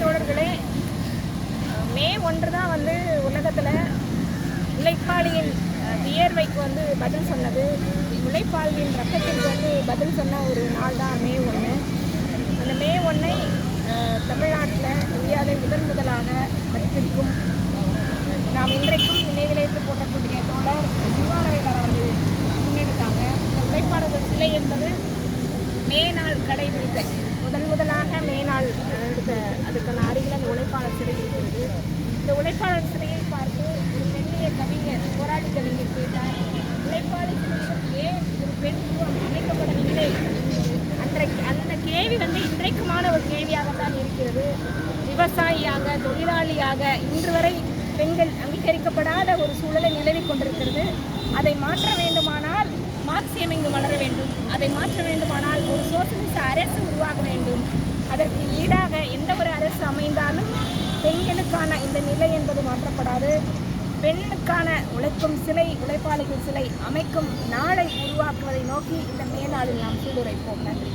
தோழர்களே மே ஒன்று தான் வந்து உலகத்தில் உழைப்பாளியின் வியர்வைக்கு வந்து பதில் சொன்னது. உழைப்பாளியின் ரத்தத்திற்கு வந்து பதில் சொன்ன ஒரு நாள் தான் மே ஒன்று. அந்த மே ஒன்றை தமிழ்நாட்டில் இந்தியாவில் முதன் முதலாக மதிப்பிற்கும் நாம் இன்றைக்கும் நினைவிலேற்று போட்டக்கூடிய தோழர் சிவாலயர் அவர்கள் முன்னெடுத்தாங்க இந்த உழைப்பாளர்கள் சிலை என்பது மே நாள் கடைபிடித்த முதன் முதலாக மே நாள் எடுத்த அதுக்கான அருகில் அந்த உழைப்பாளர் சிலை இருக்கிறது இந்த உழைப்பாளர் சிலையை பார்த்து ஒரு பெண்ணிய கவிஞர் போராடி கவிஞர் கேட்டார். உழைப்பாளர் சிலையிடம் ஏன் ஒரு பெண் உருவம் அமைக்கப்படவில்லை அன்றைக்கு அந்த கேள்வி வந்து இன்றைக்குமான ஒரு கேள்வியாகத்தான் இருக்கிறது. விவசாயியாக தொழிலாளியாக இன்று வரை பெண்கள் அங்கீகரிக்கப்படாத ஒரு சூழலை நிலவிக் கொண்டிருக்கிறது. அதை மாற்ற வேண்டுமானால் மார்க்சியம் இங்கு வளர வேண்டும்? அதை மாற்ற வேண்டுமானால் ஒரு சோசியலிச அரசு உருவாக வேண்டும். அதற்கு ஈடாக எந்த ஒரு அரசு அமைந்தாலும் பெண்களுக்கான இந்த நிலை மாற்றப்படாது. பெண்ணுக்கான உழைக்கும் சிலை உழைப்பாளிகள் சிலை அமைக்கும் நாளை உருவாக்குவதை நோக்கி இந்த மேலாளில் நாம் சீருரைப்போம் நன்றி.